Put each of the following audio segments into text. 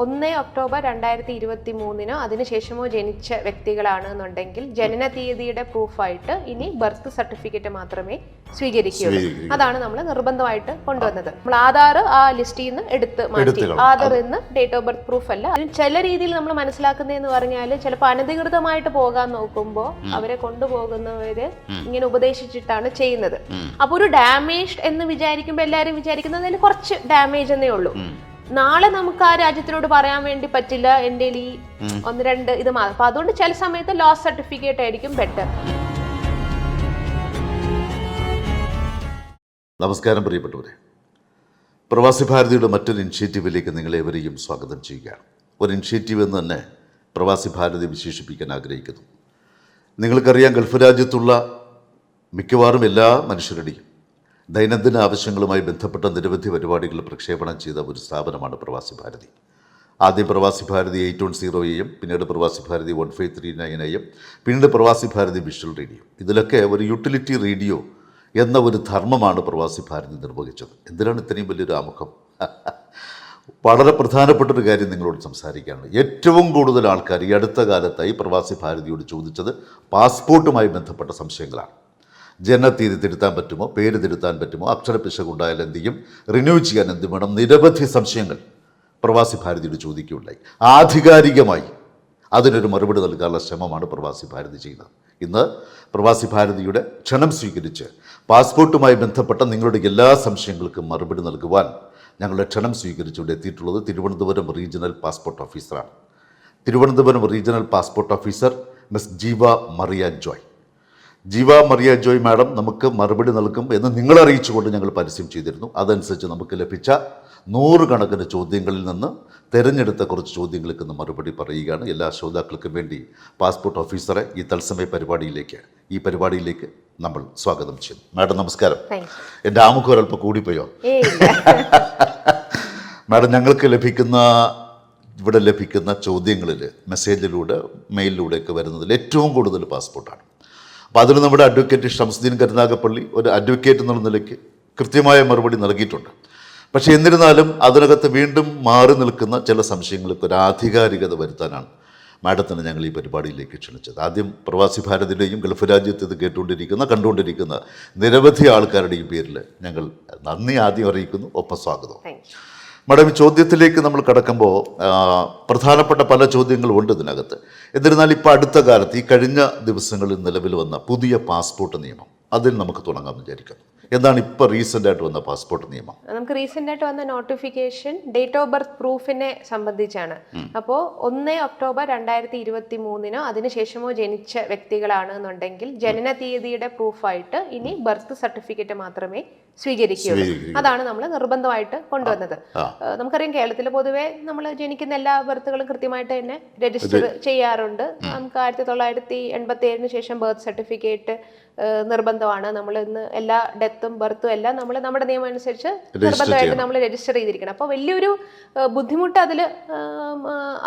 ഒന്ന് ഒക്ടോബർ രണ്ടായിരത്തി ഇരുപത്തി മൂന്നിനോ അതിനുശേഷമോ ജനിച്ച വ്യക്തികളാണ് എന്നുണ്ടെങ്കിൽ ജനന തീയതിയുടെ പ്രൂഫായിട്ട് ഇനി ബർത്ത് സർട്ടിഫിക്കറ്റ് മാത്രമേ സ്വീകരിക്കുകയുള്ളൂ. സ്വീകരിക്കൂ. അതാണ് നമ്മൾ നിർബന്ധമായിട്ട് കൊണ്ടുവന്നത്. നമ്മൾ ആധാർ ആ ലിസ്റ്റിൽ നിന്ന് എടുത്ത് മാറ്റി. ആധാർ എന്ന് ഡേറ്റ് ഓഫ് ബർത്ത് പ്രൂഫ് അല്ല. അതിന് ചില രീതിയിൽ നമ്മൾ മനസ്സിലാക്കുന്നതെന്ന് പറഞ്ഞാൽ ചിലപ്പോൾ അനധികൃതമായിട്ട് പോകാൻ നോക്കുമ്പോൾ അവരെ കൊണ്ടുപോകുന്നവര് ഇങ്ങനെ ഉപദേശിച്ചിട്ടാണ് ചെയ്യുന്നത്. അപ്പോൾ ഒരു ഡാമേജ് എന്ന് വിചാരിക്കുമ്പോൾ എല്ലാവരും വിചാരിക്കുന്നത് അതിൽ കുറച്ച് ഡാമേജ് എന്നേ ഉള്ളൂ. നാളെ നമുക്ക് ആ രാജ്യത്തിനോട് പറയാൻ വേണ്ടി പറ്റില്ല എന്റെ ഈ ഒന്ന് രണ്ട് ഇത് മാത്രം അപ്പൊ അതുകൊണ്ട് ചില സമയത്ത് ലോസ് സർട്ടിഫിക്കറ്റ് ആയിരിക്കും ബെറ്റർ നമസ്കാരം പ്രിയപ്പെട്ടവരെ. പ്രവാസി ഭാരതിയുടെ മറ്റൊരു ഇനിഷ്യേറ്റീവിലേക്ക് നിങ്ങളേവരെയും സ്വാഗതം ചെയ്യുകയാണ്. ഒരു ഇനിഷ്യേറ്റീവ് എന്ന് തന്നെ പ്രവാസി ഭാരതി വിശേഷിപ്പിക്കാൻ ആഗ്രഹിക്കുന്നു. നിങ്ങൾക്കറിയാം ഗൾഫ് രാജ്യത്തുള്ള മിക്കവാറും എല്ലാ മനുഷ്യരുടെയും ദൈനംദിന ആവശ്യങ്ങളുമായി ബന്ധപ്പെട്ട നിരവധി പരിപാടികൾ പ്രക്ഷേപണം ചെയ്ത ഒരു സ്ഥാപനമാണ് പ്രവാസി ഭാരതി. ആദ്യം പ്രവാസി ഭാരതി എയ്റ്റ് വൺ സീറോയെയും പിന്നീട് Pravasi Bharati one five three നയനെയും പിന്നീട് പ്രവാസി ഭാരതി വിഷ്വൽ റേഡിയോ. ഇതിലൊക്കെ ഒരു യൂട്ടിലിറ്റി റേഡിയോ എന്ന ഒരു ധർമ്മമാണ് പ്രവാസി ഭാരതി നിർവഹിച്ചത്. എന്തിനാണ് ഇത്രയും വലിയൊരു ആമുഖം? വളരെ പ്രധാനപ്പെട്ട ഒരു കാര്യം നിങ്ങളോട് സംസാരിക്കുകയാണ് ഏറ്റവും കൂടുതൽ ആൾക്കാർ ഈ അടുത്ത കാലത്തായി പ്രവാസി ഭാരതിയോട് ചോദിച്ചത് പാസ്പോർട്ടുമായി ബന്ധപ്പെട്ട സംശയങ്ങളാണ്. ജനനത്തീയതി തിരുത്താൻ പറ്റുമോ? പേര് തിരുത്താൻ പറ്റുമോ അക്ഷരപ്പിശകുണ്ടായാൽ എന്ത് ചെയ്യും? റിന്യൂ ചെയ്യാൻ എന്ത് വേണം? നിരവധി സംശയങ്ങൾ പ്രവാസി ഭാരതിയോട് ചോദിക്കുകയുണ്ടായി. ആധികാരികമായി അതിനൊരു മറുപടി നൽകാനുള്ള ശ്രമമാണ് പ്രവാസി ഭാരതി ചെയ്യുന്നത്. ഇന്ന് പ്രവാസി ഭാരതിയുടെ ക്ഷണം സ്വീകരിച്ച് പാസ്പോർട്ടുമായി ബന്ധപ്പെട്ട നിങ്ങളുടെ എല്ലാ സംശയങ്ങൾക്കും മറുപടി നൽകുവാൻ ഞങ്ങളുടെ ക്ഷണം സ്വീകരിച്ചുകൊണ്ട് എത്തിയിട്ടുള്ളത് തിരുവനന്തപുരം റീജിയണൽ പാസ്പോർട്ട് ഓഫീസറാണ്. Thiruvananthapuram regional passport officer miss Jeeva Mariya Joy. Jeeva Mariya Joy madam നമുക്ക് മറുപടി നൽകും എന്ന് നിങ്ങൾ അറിയിച്ചുകൊണ്ട് ഞങ്ങൾ പരസ്യം ചെയ്തിരുന്നു. അതനുസരിച്ച് നമുക്ക് ലഭിച്ച നൂറുകണക്കിന് ചോദ്യങ്ങളിൽ നിന്ന് തിരഞ്ഞെടുത്ത കുറച്ച് ചോദ്യങ്ങൾക്ക് ഇന്ന് മറുപടി പറയുകയാണ്. എല്ലാ ശ്രോതാക്കൾക്കും വേണ്ടി പാസ്പോർട്ട് ഓഫീസറെ ഈ തത്സമയ പരിപാടിയിലേക്ക് ഈ പരിപാടിയിലേക്ക് നമ്മൾ സ്വാഗതം ചെയ്യുന്നു. മാഡം നമസ്കാരം. എന്റെ ആമുഖം ഒരൽപ്പം കൂടിപ്പോയോ? മാഡം ഞങ്ങൾക്ക് ലഭിക്കുന്ന ഇവിടെ ലഭിക്കുന്ന ചോദ്യങ്ങളിൽ മെസ്സേജിലൂടെ മെയിലിലൂടെയൊക്കെ വരുന്നതിൽ ഏറ്റവും കൂടുതൽ പാസ്പോർട്ടാണ്. അപ്പോൾ അതിന് നമ്മുടെ അഡ്വക്കേറ്റ് ഷംസുദ്ദീൻ കരുനാഗപ്പള്ളി ഒരു അഡ്വക്കേറ്റ് എന്നുള്ള നിലയ്ക്ക് കൃത്യമായ മറുപടി നൽകിയിട്ടുണ്ട്. പക്ഷേ എന്നിരുന്നാലും അതിനകത്ത് വീണ്ടും മാറി നിൽക്കുന്ന ചില സംശയങ്ങൾക്ക് ഒരു ആധികാരികത വരുത്താനാണ് മാഡത്തിന് ഞങ്ങൾ ഈ പരിപാടിയിലേക്ക് ക്ഷണിച്ചത്. ആദ്യം പ്രവാസി ഭാരതിയുടെയും ഗൾഫ് രാജ്യത്ത് ഇത് കേട്ടുകൊണ്ടിരിക്കുന്ന കണ്ടുകൊണ്ടിരിക്കുന്ന നിരവധി ആൾക്കാരുടെയും പേരിൽ ഞങ്ങൾ നന്ദി ആദ്യം അറിയിക്കുന്നു. ഒപ്പം സ്വാഗതം മാഡം ഈ ചോദ്യത്തിലേക്ക് നമ്മൾ കടക്കുമ്പോൾ പ്രധാനപ്പെട്ട പല ചോദ്യങ്ങളും ഉണ്ട് ഇതിനകത്ത്. എന്നിരുന്നാൽ ഇപ്പോൾ അടുത്ത കാലത്ത് ഈ കഴിഞ്ഞ ദിവസങ്ങളിൽ നിലവിൽ വന്ന പുതിയ പാസ്പോർട്ട് നിയമം അതിൽ നമുക്ക് തുടങ്ങാൻ വിചാരിക്കാം എന്താണ് ഇപ്പോൾ റീസെന്റ് ആയിട്ട് വന്ന പാസ്പോർട്ട് നിയമം? നമുക്ക് റീസെന്റ് ആയിട്ട് വന്ന നോട്ടിഫിക്കേഷൻ ഡേറ്റ് ഓഫ് ബർത്ത് പ്രൂഫിനെ സംബന്ധിച്ചാണ്. അപ്പോൾ ഒന്ന് ഒക്ടോബർ രണ്ടായിരത്തി ഇരുപത്തി മൂന്നിനോ അതിനുശേഷമോ ജനിച്ച വ്യക്തികളാണ് എന്നുണ്ടെങ്കിൽ ജനന തീയതിയുടെ പ്രൂഫായിട്ട് ഇനി ബർത്ത് സർട്ടിഫിക്കറ്റ് മാത്രമേ സ്വീകരിക്കുകയുള്ളൂ. അതാണ് നമ്മൾ നിർബന്ധമായിട്ട് കൊണ്ടുവന്നത്. നമുക്കറിയാം കേരളത്തിൽ പൊതുവേ നമ്മൾ ജനിക്കുന്ന എല്ലാ ബർത്തുകളും കൃത്യമായിട്ട് തന്നെ രജിസ്റ്റർ ചെയ്യാറുണ്ട്. നമുക്ക് ആയിരത്തി തൊള്ളായിരത്തി എൺപത്തി ഏഴിന് ശേഷം ബർത്ത് സർട്ടിഫിക്കറ്റ് നിർബന്ധമാണ്. നമ്മൾ ഇന്ന് എല്ലാ ഡെത്തും ബർത്തും എല്ലാം നമ്മൾ നമ്മുടെ നിയമം അനുസരിച്ച് നിർബന്ധമായിട്ട് നമ്മൾ രജിസ്റ്റർ ചെയ്തിരിക്കണം. അപ്പോൾ വലിയൊരു ബുദ്ധിമുട്ട് അതിൽ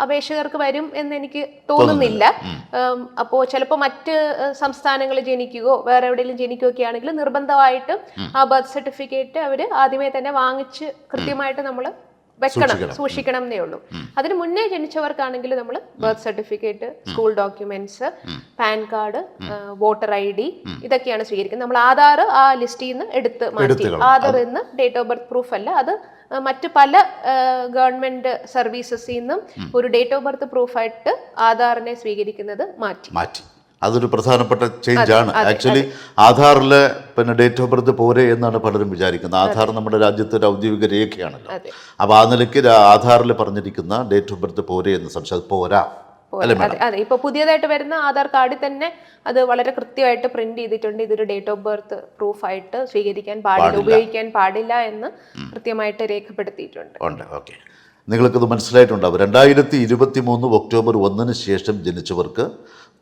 അപേക്ഷകർക്ക് വരും എന്ന് എനിക്ക് തോന്നുന്നില്ല. അപ്പോൾ ചിലപ്പോൾ മറ്റ് സംസ്ഥാനങ്ങളിൽ ജനിക്കുകയോ വേറെ എവിടെയെങ്കിലും ജനിക്കുകയോ ഒക്കെ ആണെങ്കിൽ നിർബന്ധമായിട്ടും ആ ബർത്ത് സർട്ടിഫിക്കറ്റ് അവർ ആദ്യമേ തന്നെ വാങ്ങിച്ച് കൃത്യമായിട്ട് നമ്മൾ വെക്കണം സൂക്ഷിക്കണം. എന്നേ ഉള്ളൂ. അതിന് മുന്നേ ജനിച്ചവർക്കാണെങ്കിൽ നമ്മൾ birth certificate school documents PAN card voter I D ഇതൊക്കെയാണ് സ്വീകരിക്കുന്നത്. നമ്മൾ ആധാർ ആ ലിസ്റ്റിൽ നിന്ന് എടുത്ത് മാറ്റി. ആധാർ എന്ന് ഡേറ്റ് ഓഫ് ബർത്ത് പ്രൂഫ് അല്ല. അത് മറ്റ് പല ഗവൺമെന്റ് സർവീസസിൽ നിന്നും ഒരു ഡേറ്റ് ഓഫ് ബർത്ത് പ്രൂഫായിട്ട് ആധാറിനെ സ്വീകരിക്കുന്നത് മാറ്റി. മാറ്റി. അതൊരു പ്രധാനപ്പെട്ട ചേഞ്ച് ആണ്. ആക്ച്വലി ആധാറിലെ പിന്നെ ഡേറ്റ് ഓഫ് ബർത്ത് പോരെ എന്നാണ് പലരും വിചാരിക്കുന്നത്. ആധാർ നമ്മുടെ രാജ്യത്തെ ഒരു ഔദ്യോഗിക രേഖയാണല്ലോ. അപ്പോൾ ആ നിലയ്ക്ക് ആധാറിൽ പറഞ്ഞിരിക്കുന്ന ഡേറ്റ് ഓഫ് ബർത്ത് പോരെ എന്ന് സംശയം. പോരാ. അതെ ഇപ്പൊ പുതിയതായിട്ട് വരുന്ന ആധാർ കാർഡിൽ തന്നെ അത് വളരെ കൃത്യമായിട്ട് പ്രിന്റ് ചെയ്തിട്ടുണ്ട്. ഇതൊരു ഡേറ്റ് ഓഫ് ബർത്ത് പ്രൂഫ് ആയിട്ട് സ്വീകരിക്കാൻ പാടില്ല ഉപയോഗിക്കാൻ പാടില്ല എന്ന് കൃത്യമായിട്ട് രേഖപ്പെടുത്തിയിട്ടുണ്ട്. നിങ്ങൾക്കത് മനസ്സിലായിട്ടുണ്ടാവും. രണ്ടായിരത്തി ഇരുപത്തി മൂന്ന് ഒക്ടോബർ ഒന്നിന് ശേഷം ജനിച്ചവർക്ക്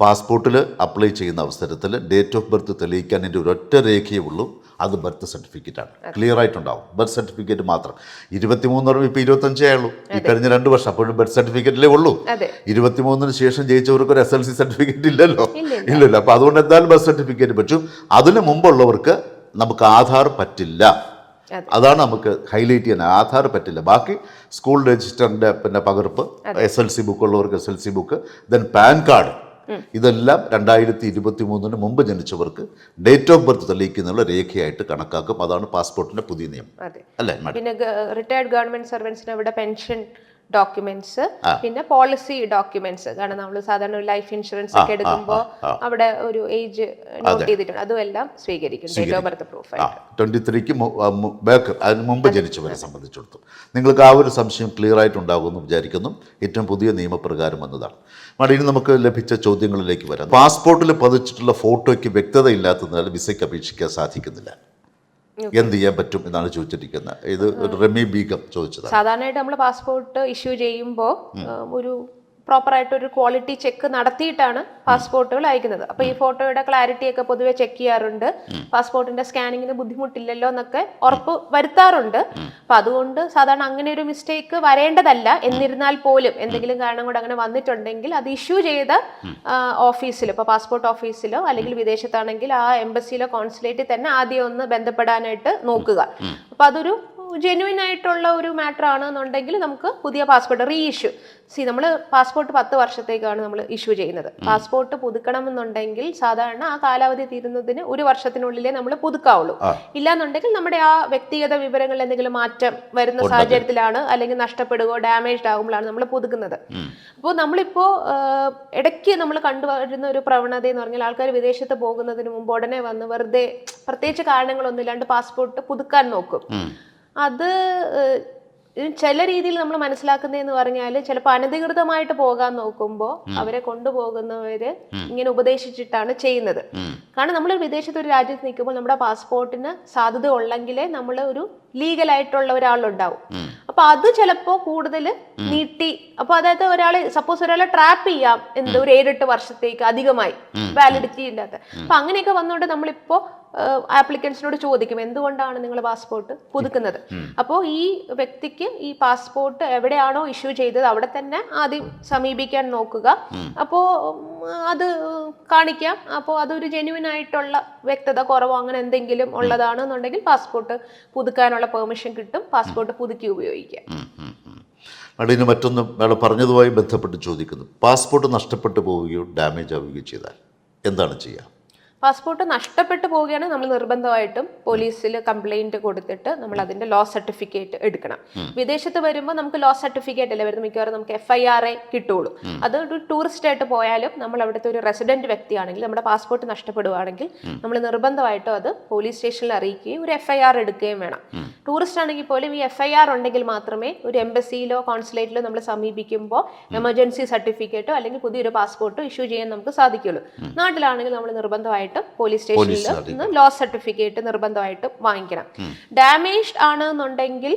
പാസ്പോർട്ടിൽ അപ്ലൈ ചെയ്യുന്ന അവസരത്തിൽ ഡേറ്റ് ഓഫ് ബർത്ത് തെളിയിക്കാൻ എന്റെ ഒരൊറ്റ രേഖയേ ഉള്ളൂ. അത് ബർത്ത് സർട്ടിഫിക്കറ്റാണ്. ക്ലിയർ ആയിട്ടുണ്ടാവും. ബർത്ത് സർട്ടിഫിക്കറ്റ് മാത്രം. ഇരുപത്തി മൂന്ന് പറയുമ്പോൾ ഇപ്പോൾ ഇരുപത്തഞ്ചേ ആയുള്ളൂ. ഈ കഴിഞ്ഞ രണ്ട് വർഷം അപ്പോഴും ബർത്ത് സർട്ടിഫിക്കറ്റിലേ ഉള്ളൂ. ഇരുപത്തിമൂന്നിന് ശേഷം ജയിച്ചവർക്ക് ഒരു എസ് എൽ സി സർട്ടിഫിക്കറ്റ് ഇല്ലല്ലോ. ഇല്ല, ഇല്ലല്ലോ. അപ്പോൾ അതുകൊണ്ട് എന്തായാലും ബർത്ത് സർട്ടിഫിക്കറ്റ് പറ്റും. അതിന് മുമ്പുള്ളവർക്ക് നമുക്ക് ആധാർ പറ്റില്ല. അതാണ് നമുക്ക് ഹൈലൈറ്റ് ചെയ്യാൻ ആധാർ പറ്റില്ല. ബാക്കി സ്കൂൾ രജിസ്റ്ററിന്റെ പിന്നെ പകർപ്പ് എസ് എൽ സി ബുക്ക് ഉള്ളവർക്ക് S L C book then PAN card. ഇതെല്ലാം രണ്ടായിരത്തി ഇരുപത്തി മൂന്നിന് മുമ്പ് ജനിച്ചവർക്ക് ഡേറ്റ് ഓഫ് ബർത്ത് തെളിയിക്കുന്നുള്ള രേഖയായിട്ട് കണക്കാക്കും. അതാണ് പാസ്പോർട്ടിന്റെ പുതിയ നിയമം. അല്ലേ പിന്നെ റിട്ടയർഡ് ഗവൺമെന്റ് സർവൻസിന് അവിടെ പെൻഷൻ ഡോക്യുമെന്റ്സ് പിന്നെ പോളിസി ഡോക്യുമെന്റ്സ് കാരണം നമ്മൾ സാധാരണ ഒരു ലൈഫ് ഇൻഷുറൻസ് ഒക്കെ എടുക്കുമ്പോൾ അവിടെ ഒരു ഏജ് നോട്ട് ചെയ്തിട്ടുണ്ട്. അതും എല്ലാം സ്വീകരിക്കും. Date of birth proof twenty ത്രീക്ക് back അതിന് മുമ്പ് ജനിച്ചവരെ സംബന്ധിച്ചിടത്തോളം. നിങ്ങൾക്ക് ആ ഒരു സംശയം ക്ലിയർ ആയിട്ടുണ്ടാകുമെന്ന് വിചാരിക്കുന്നു. ഏറ്റവും പുതിയ നിയമപ്രകാരം വന്നതാണ്. മാഡം ഇനി നമുക്ക് ലഭിച്ച ചോദ്യങ്ങളിലേക്ക് വരാം. പാസ്പോർട്ടിൽ പതിച്ചിട്ടുള്ള ഫോട്ടോയ്ക്ക് വ്യക്തത ഇല്ലാത്തതിനാൽ വിസയ്ക്ക് അപേക്ഷിക്കാൻ സാധിക്കുന്നില്ല. എന്ത് ചെയ്യാൻ പറ്റും എന്നാണ് ചോദിച്ചിരിക്കുന്നത്. ഇത് റമി ബീഗം ചോദിച്ചത് സാധാരണയായിട്ട് നമ്മൾ പാസ്പോർട്ട് ഇഷ്യൂ ചെയ്യുമ്പോൾ ഒരു പ്രോപ്പറായിട്ട് ഒരു ക്വാളിറ്റി ചെക്ക് നടത്തിയിട്ടാണ് പാസ്പോർട്ടുകൾ അയക്കുന്നത്. അപ്പോൾ ഈ ഫോട്ടോയുടെ ക്ലാരിറ്റി ഒക്കെ പൊതുവെ ചെക്ക് ചെയ്യാറുണ്ട്. പാസ്പോർട്ടിന്റെ സ്കാനിങ്ങിന് ബുദ്ധിമുട്ടില്ലല്ലോ എന്നൊക്കെ ഉറപ്പ് വരുത്താറുണ്ട്. അപ്പോൾ അതുകൊണ്ട് സാധാരണ അങ്ങനെ ഒരു മിസ്റ്റേക്ക് വരേണ്ടതല്ല. എന്നിരുന്നാൽ പോലും എന്തെങ്കിലും കാരണം കൊണ്ട് അങ്ങനെ വന്നിട്ടുണ്ടെങ്കിൽ അത് ഇഷ്യൂ ചെയ്ത ഓഫീസിലോ ഇപ്പോൾ പാസ്പോർട്ട് ഓഫീസിലോ അല്ലെങ്കിൽ വിദേശത്താണെങ്കിൽ ആ എംബസിയിലോ കോൺസുലേറ്റിൽ തന്നെ ആദ്യം ഒന്ന് ബന്ധപ്പെടാനായിട്ട് നോക്കുക. അപ്പോൾ അതൊരു ജെന്യുവൻ ആയിട്ടുള്ള ഒരു മാറ്റർ ആണെന്നുണ്ടെങ്കിൽ നമുക്ക് പുതിയ പാസ്പോർട്ട് റീ ഇഷ്യൂ സി നമ്മൾ പാസ്പോർട്ട് പത്ത് വർഷത്തേക്കാണ് നമ്മൾ ഇഷ്യൂ ചെയ്യുന്നത്. പാസ്പോർട്ട് പുതുക്കണം എന്നുണ്ടെങ്കിൽ സാധാരണ ആ കാലാവധി തീരുന്നതിന് ഒരു വർഷത്തിനുള്ളിലേ നമ്മൾ പുതുക്കാവുള്ളൂ. ഇല്ലാന്നുണ്ടെങ്കിൽ നമ്മുടെ ആ വ്യക്തിഗത വിവരങ്ങളിൽ എന്തെങ്കിലും മാറ്റം വരുന്ന സാഹചര്യത്തിലാണ് അല്ലെങ്കിൽ നഷ്ടപ്പെടുകയോ ഡാമേജ്ഡ് ആകുമ്പോഴാണ് നമ്മൾ പുതുക്കുന്നത്. അപ്പോൾ നമ്മളിപ്പോൾ ഇടയ്ക്ക് നമ്മൾ കണ്ടുവരുന്ന ഒരു പ്രവണത എന്ന് പറഞ്ഞാൽ ആൾക്കാർ വിദേശത്ത് പോകുന്നതിന് മുമ്പ് ഉടനെ വന്ന് വെറുതെ പ്രത്യേകിച്ച് കാരണങ്ങളൊന്നും ഇല്ലാണ്ട് പാസ്പോർട്ട് പുതുക്കാൻ നോക്കും. അത് ചില രീതിയിൽ നമ്മൾ മനസ്സിലാക്കുന്നതെന്ന് പറഞ്ഞാൽ ചിലപ്പോൾ അനധികൃതമായിട്ട് പോകാൻ നോക്കുമ്പോൾ അവരെ കൊണ്ടുപോകുന്നവര് ഇങ്ങനെ ഉപദേശിച്ചിട്ടാണ് ചെയ്യുന്നത്. കാരണം നമ്മൾ വിദേശത്ത് ഒരു രാജ്യത്ത് നിൽക്കുമ്പോൾ നമ്മുടെ പാസ്പോർട്ടിന് സാധ്യത ഉള്ളെങ്കിലേ നമ്മൾ ഒരു ലീഗൽ ആയിട്ടുള്ള ഒരാളുണ്ടാവും അപ്പൊ അത് ചിലപ്പോൾ കൂടുതൽ നീട്ടി അപ്പൊ അതായത് ഒരാളെ സപ്പോസ് ഒരാളെ ട്രാപ്പ് ചെയ്യാം എന്ത് ഒരു ഏഴെട്ട് വർഷത്തേക്ക് അധികമായി വാലിഡിറ്റി ഇല്ലാത്ത. അപ്പൊ അങ്ങനെയൊക്കെ വന്നുകൊണ്ട് നമ്മളിപ്പോ ആപ്ലിക്കൻസിനോട് ചോദിക്കും എന്തുകൊണ്ടാണ് നിങ്ങൾ പാസ്പോർട്ട് പുതുക്കുന്നത്? അപ്പോൾ ഈ വ്യക്തിക്ക് ഈ പാസ്പോർട്ട് എവിടെയാണോ ഇഷ്യൂ ചെയ്തത് അവിടെ തന്നെ ആദ്യം സമീപിക്കാൻ നോക്കുക. അപ്പോൾ അത് കാണിക്കാം. അപ്പോൾ അതൊരു ജെന്യുവൻ ആയിട്ടുള്ള വ്യക്തത കുറവോ അങ്ങനെ എന്തെങ്കിലും ഉള്ളതാണെന്നുണ്ടെങ്കിൽ പാസ്പോർട്ട് പുതുക്കാനുള്ള പെർമിഷൻ കിട്ടും. പാസ്പോർട്ട് പുതുക്കി ഉപയോഗിക്കാം ഇനി മറ്റൊന്ന് മാഡം പറഞ്ഞതുമായി ബന്ധപ്പെട്ട് ചോദിക്കുന്നു. പാസ്പോർട്ട് നഷ്ടപ്പെട്ടു പോവുകയോ ഡാമേജ് ആവുകയോ ചെയ്താൽ എന്താണ് ചെയ്യുക പാസ്പോർട്ട് നഷ്ടപ്പെട്ടു പോവുകയാണ്. നമ്മൾ നിർബന്ധമായിട്ടും പോലീസിൽ കംപ്ലൈന്റ് കൊടുത്തിട്ട് നമ്മൾ അതിന്റെ ലോ സർട്ടിഫിക്കറ്റ് എടുക്കണം. വിദേശത്ത് വരുമ്പോൾ നമുക്ക് ലോ സർട്ടിഫിക്കറ്റ് അല്ലേ വരുന്നത്? മിക്കവാറും നമുക്ക് എഫ് ഐ ആർ എ കിട്ടുള്ളൂ. അത് ഒരു ടൂറിസ്റ്റ് ആയിട്ട് പോയാലും നമ്മൾ അവിടുത്തെ ഒരു റെസിഡന്റ് വ്യക്തിയാണെങ്കിൽ നമ്മുടെ പാസ്പോർട്ട് നഷ്ടപ്പെടുകയാണെങ്കിൽ നമ്മൾ നിർബന്ധമായിട്ടും അത് പോലീസ് സ്റ്റേഷനിൽ അറിയിക്കുകയും ഒരു എഫ് ഐ ആർ എടുക്കുകയും വേണം. ടൂറിസ്റ്റ് ആണെങ്കിൽ പോലും ഈ എഫ് ഐ ആർ ഉണ്ടെങ്കിൽ മാത്രമേ ഒരു എംബസിയിലോ കോൺസുലേറ്റിലോ നമ്മൾ സമീപിക്കുമ്പോൾ എമർജൻസി സർട്ടിഫിക്കറ്റോ അല്ലെങ്കിൽ പുതിയൊരു പാസ്പോർട്ടോ ഇഷ്യൂ ചെയ്യാൻ നമുക്ക് സാധിക്കുള്ളൂ. നാട്ടിലാണെങ്കിൽ നമ്മൾ നിർബന്ധമായിട്ടും പോലീസ് സ്റ്റേഷനിൽ നിന്ന് ലോ സർട്ടിഫിക്കറ്റ്. നിർബന്ധമായിട്ടും വാങ്ങിക്കണം. ഡാമേജ്ഡ് ആണ് എന്നുണ്ടെങ്കിൽ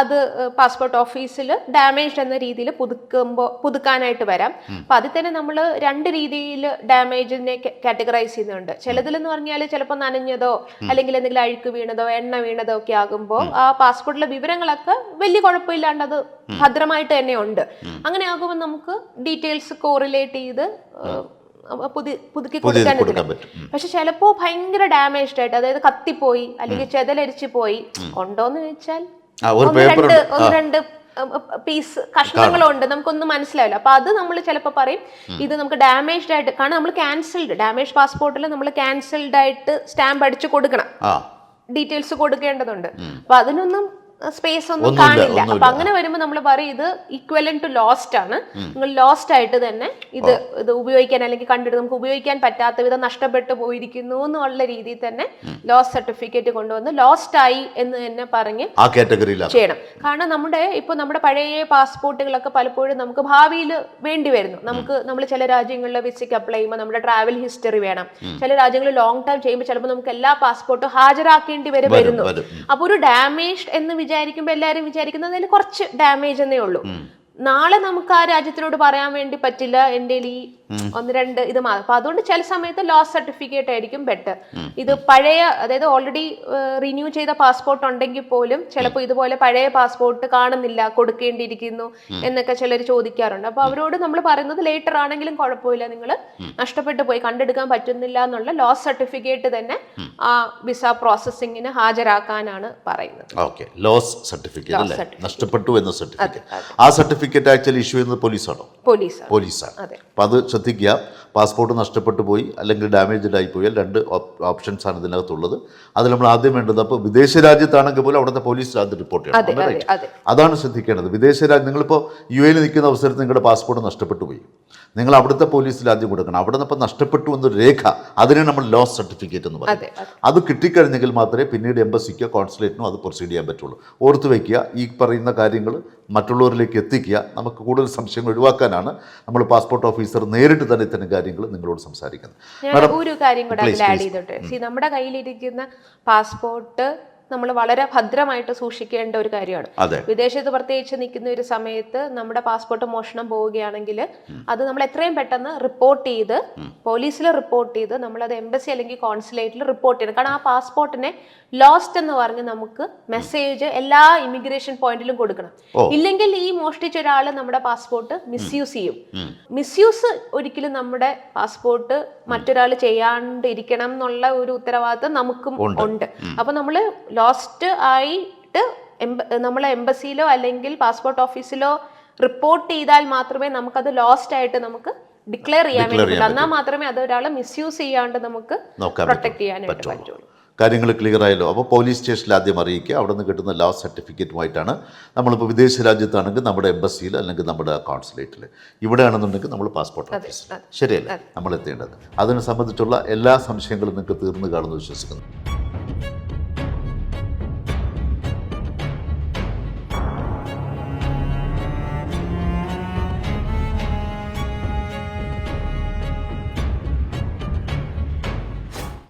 അത് പാസ്പോർട്ട് ഓഫീസിൽ ഡാമേജ്ഡ് എന്ന രീതിയിൽ പുതുക്കുമ്പോൾ പുതുക്കാനായിട്ട് വരാം. അപ്പൊ അതിൽ തന്നെ നമ്മൾ രണ്ട് രീതിയിൽ ഡാമേജിനെ കാറ്റഗറൈസ് ചെയ്യുന്നുണ്ട്. ചിലതിലെന്ന് പറഞ്ഞാൽ ചിലപ്പോൾ നനഞ്ഞതോ അല്ലെങ്കിൽ എന്തെങ്കിലും അഴുക്ക് വീണതോ എണ്ണ വീണതോ ഒക്കെ ആകുമ്പോൾ ആ പാസ്പോർട്ടിലെ വിവരങ്ങളൊക്കെ വലിയ കുഴപ്പമില്ലാണ്ട് അത് ഭദ്രമായിട്ട് തന്നെ ഉണ്ട്. അങ്ങനെ ആകുമ്പോൾ നമുക്ക് ഡീറ്റെയിൽസ് കോറിലേറ്റ് ചെയ്ത് പുതുക്കി കൊടുക്കാൻ. പറ്റും. പക്ഷെ ചിലപ്പോ ഭയങ്കര ഡാമേജ്ഡ് ആയിട്ട് അതായത് കത്തിപ്പോയി അല്ലെങ്കിൽ ചെതലരിച്ചു പോയി. ഉണ്ടോന്ന് ചോദിച്ചാൽ ഒന്ന് രണ്ട് ഒന്ന് രണ്ട് പീസ് കഷ്ണങ്ങളുണ്ട് നമുക്കൊന്നും മനസ്സിലാവില്ല. അപ്പൊ അത് നമ്മൾ ചിലപ്പോൾ പറയും ഇത് നമുക്ക് ഡാമേജ്ഡ് ആയിട്ട് കാരണം നമ്മൾ ക്യാൻസൽഡ് ഡാമേജ് പാസ്പോർട്ടിൽ നമ്മൾ ക്യാൻസൽഡ് ആയിട്ട് സ്റ്റാമ്പ് അടിച്ച് കൊടുക്കണം. ഡീറ്റെയിൽസ് കൊടുക്കേണ്ടതുണ്ട്. അപ്പൊ അതിനൊന്നും സ്പേസ് ഒന്നും കാണില്ല. അപ്പൊ അങ്ങനെ വരുമ്പോൾ നമ്മൾ പറയും ഇത് ഈക്വലൻ ടു ലോസ്റ്റ് ആണ്. നിങ്ങൾ ലോസ്റ്റ് ആയിട്ട് തന്നെ ഇത് ഇത് ഉപയോഗിക്കാൻ അല്ലെങ്കിൽ കണ്ടിട്ട് നമുക്ക് ഉപയോഗിക്കാൻ പറ്റാത്ത വിധം നഷ്ടപ്പെട്ടു പോയിരിക്കുന്നു എന്നുള്ള രീതിയിൽ തന്നെ ലോസ് സർട്ടിഫിക്കറ്റ് കൊണ്ടുവന്ന് ലോസ്റ്റ് ആയി എന്ന് തന്നെ പറഞ്ഞ് ആ ചെയ്യണം. കാരണം നമ്മുടെ ഇപ്പൊ നമ്മുടെ പഴയ പാസ്പോർട്ടുകളൊക്കെ പലപ്പോഴും നമുക്ക് ഭാവിയിൽ വേണ്ടി വരുന്നു. നമുക്ക് നമ്മൾ ചില രാജ്യങ്ങളിൽ വിസയ്ക്ക് അപ്ലൈ ചെയ്യുമ്പോൾ നമ്മുടെ ട്രാവൽ ഹിസ്റ്ററി വേണം. ചില രാജ്യങ്ങളിൽ ലോങ് ടൈം ചെയ്യുമ്പോൾ ചിലപ്പോൾ നമുക്ക് എല്ലാ പാസ്പോർട്ടും ഹാജരാക്കേണ്ടി വരെ വരും വരുന്നു. അപ്പൊ ഒരു ഡാമേജ് എന്ന് വിചാരിക്കുമ്പോൾ എല്ലാവരും വിചാരിക്കുന്നത് അതിൽ കുറച്ച് ഡാമേജ് എന്നേ ഉള്ളൂ. നാളെ നമുക്ക് ആ രാജ്യത്തിനോട് പറയാൻ വേണ്ടി പറ്റില്ല എന്റെ ഈ ഒന്ന് രണ്ട് ഇത് മാത്രം അപ്പൊ അതുകൊണ്ട് ചില സമയത്ത് ലോസ് സർട്ടിഫിക്കറ്റ് ആയിരിക്കും ബെറ്റർ ഇത് പഴയ അതായത് ഓൾറെഡി റിന്യൂ ചെയ്ത പാസ്പോർട്ട് ഉണ്ടെങ്കിൽ പോലും ചിലപ്പോൾ ഇതുപോലെ പഴയ പാസ്പോർട്ട് കാണുന്നില്ല കൊടുക്കേണ്ടിയിരിക്കുന്നു എന്നൊക്കെ ചിലർ ചോദിക്കാറുണ്ട്. അപ്പൊ അവരോട് നമ്മൾ പറയുന്നത് ലേറ്റർ ആണെങ്കിലും കുഴപ്പമില്ല. നിങ്ങൾ നഷ്ടപ്പെട്ടു പോയി കണ്ടെടുക്കാൻ പറ്റുന്നില്ല എന്നുള്ള ലോസ് സർട്ടിഫിക്കറ്റ് തന്നെ ആ വിസ പ്രോസസ്സിങ്ങിന് ഹാജരാക്കാനാണ് പറയുന്നത്. Loss certificate. നഷ്ടപ്പെട്ടു എന്ന സർട്ടിഫിക്കറ്റ് ആ സർട്ടിഫിക്കറ്റ് ആക്ച്വലി ഇഷ്യൂ ചെയ്യുന്നത് പോലീസാണോ? പോലീസാണ്. പോലീസാണ്. അതെ. അപ്പം അത് ശ്രദ്ധിക്കുക. പാസ്പോർട്ട് നഷ്ടപ്പെട്ടു പോയി അല്ലെങ്കിൽ ഡാമേജ്ഡ് ആയി പോയാൽ രണ്ട് ഓപ്ഷൻസ് ആണ് ഇതിനകത്തുള്ളത്. അതിൽ നമ്മൾ ആദ്യം വേണ്ടത് അപ്പോൾ വിദേശ രാജ്യത്താണെങ്കിൽ പോലും അവിടുത്തെ പോലീസ് അത് റിപ്പോർട്ട് ചെയ്യണം അതെ. അതാണ് ശ്രദ്ധിക്കേണ്ടത്. വിദേശ രാജ്യം നിങ്ങളിപ്പോൾ യു എയിൽ നിൽക്കുന്ന അവസരത്തിൽ നിങ്ങളുടെ പാസ്പോർട്ട് നഷ്ടപ്പെട്ടു പോയി. നിങ്ങൾ അവിടുത്തെ പോലീസിൽ ആദ്യം കൊടുക്കണം. അവിടെ നിന്ന് ഇപ്പം നഷ്ടപ്പെട്ടു എന്നൊരു രേഖ അതിനെ നമ്മൾ ലോസ് സർട്ടിഫിക്കറ്റ് എന്ന് പറയും. അതെ കിട്ടിക്കഴിഞ്ഞെങ്കിൽ മാത്രമേ പിന്നീട് എംബസിക്കോ കോൺസുലേറ്റിനോ അത് പ്രൊസീഡ് ചെയ്യാൻ പറ്റുള്ളൂ. ഓർത്ത് വയ്ക്കുക ഈ പറയുന്ന കാര്യങ്ങൾ മറ്റുള്ളവരിലേക്ക് എത്തിക്കുക നമുക്ക് കൂടുതൽ സംശയങ്ങൾ ഒഴിവാക്കാനാണ് നമ്മൾ പാസ്പോർട്ട് ഓഫീസർ നേരിട്ട് തന്നെ ഇത്തരം കാര്യങ്ങൾ നിങ്ങളോട് സംസാരിക്കുന്നത്. ഒരു കാര്യം കൂടെ ആഡ് ചെയ്തോട്ടെ. നമ്മുടെ കയ്യിലിരിക്കുന്ന പാസ്പോർട്ട് നമ്മൾ വളരെ ഭദ്രമായിട്ട് സൂക്ഷിക്കേണ്ട ഒരു കാര്യമാണ്. വിദേശത്ത് പ്രത്യേകിച്ച് നിൽക്കുന്ന ഒരു സമയത്ത് നമ്മുടെ പാസ്പോർട്ട് മോഷണം പോവുകയാണെങ്കിൽ അത് നമ്മൾ എത്രയും പെട്ടെന്ന് റിപ്പോർട്ട് ചെയ്ത് പോലീസിൽ റിപ്പോർട്ട് ചെയ്ത് നമ്മളത് എംബസി അല്ലെങ്കിൽ കോൺസുലേറ്റിൽ റിപ്പോർട്ട് ചെയ്യണം. കാരണം ആ പാസ്പോർട്ടിനെ ലോസ്റ്റ് എന്ന് പറഞ്ഞ് നമുക്ക് മെസ്സേജ് എല്ലാ ഇമിഗ്രേഷൻ പോയിന്റിലും കൊടുക്കണം. ഇല്ലെങ്കിൽ ഈ മോഷ്ടിച്ച ഒരാൾ നമ്മുടെ പാസ്പോർട്ട് മിസ്യൂസ് ചെയ്യും. മിസ്യൂസ് ഒരിക്കലും നമ്മുടെ പാസ്പോർട്ട് മറ്റൊരാൾ ചെയ്യാണ്ടിരിക്കണം എന്നുള്ള ഒരു ഉത്തരവാദിത്തം നമുക്കും ഉണ്ട്. അപ്പൊ നമ്മൾ ലോസ്റ്റ് ആയിട്ട് നമ്മളെ എംബസിയിലോ അല്ലെങ്കിൽ പാസ്പോർട്ട് ഓഫീസിലോ റിപ്പോർട്ട് ചെയ്താൽ മാത്രമേ നമുക്കത് ലോസ്റ്റ് ആയിട്ട് നമുക്ക് ഡിക്ലെയർ ചെയ്യാൻ പറ്റുള്ളൂ എന്നാൽ മാത്രമേ അത് ഒരാളെ മിസ്യൂസ് ചെയ്യാണ്ട് നമുക്ക് പ്രൊട്ടക്ട് ചെയ്യാനായിട്ട് പറ്റുള്ളൂ. പറ്റുള്ളൂ. കാര്യങ്ങൾ ക്ലിയർ ആയല്ലോ. അപ്പോൾ പോലീസ് സ്റ്റേഷനിൽ ആദ്യം അറിയിക്കുക. അവിടെ നിന്ന് കിട്ടുന്ന ലാസ് സർട്ടിഫിക്കറ്റുമായിട്ടാണ് നമ്മളിപ്പോൾ വിദേശ രാജ്യത്താണെങ്കിൽ നമ്മുടെ എംബസിയിൽ അല്ലെങ്കിൽ നമ്മുടെ കോൺസുലേറ്റിൽ ഇവിടെയാണെന്നുണ്ടെങ്കിൽ നമ്മൾ പാസ്പോർട്ട് ഓഫീസിൽ ശരിയല്ലേ? നമ്മൾ എത്തേണ്ടത്. അതിനെ സംബന്ധിച്ചുള്ള എല്ലാ സംശയങ്ങളും നിങ്ങൾക്ക് തീർന്നു കാണുമെന്ന് വിശ്വസിക്കുന്നു.